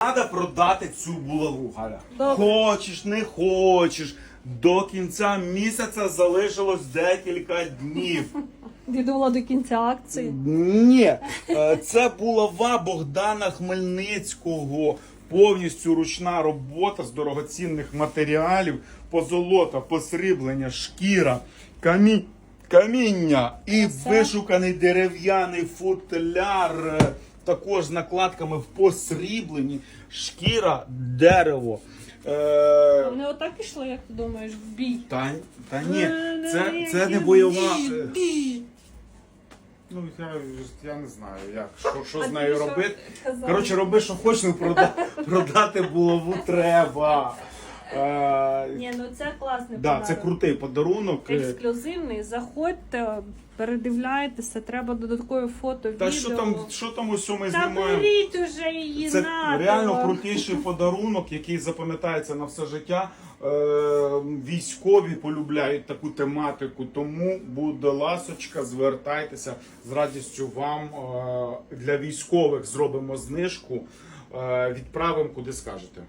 Треба продати цю булаву, Галя. Хочеш, не хочеш. До кінця місяця залишилось декілька днів. Я думала до кінця акції. Ні, е, це булава Богдана Хмельницького. Повністю ручна робота з дорогоцінних матеріалів, позолота, посріблення, шкіра, камінь, каміння і вишуканий дерев'яний футляр, також з накладками в посрібленні, шкіра, дерево. Е, Вони отак ішли, як ти думаєш, в бій. та, та ні, це, це не бойова. е, Ну, я, я не знаю, як, що, що з нею що робити. Коротше, роби, що хочеш, ну прода, продати булаву треба. Ні, ну це класний да, подарунок. це крутий подарунок. Ексклюзивний. Заходьте, передивляйтеся, треба додаткові фото, Та відео. що там, що там усьо ми Та знімаємо? беріть уже її Це на реально крутіший подарунок, який запам'ятається на все життя. Е, військові полюбляють таку тематику, тому, будь ласочка, звертайтеся з радістю вам е, для військових зробимо знижку. Е, відправимо куди скажете.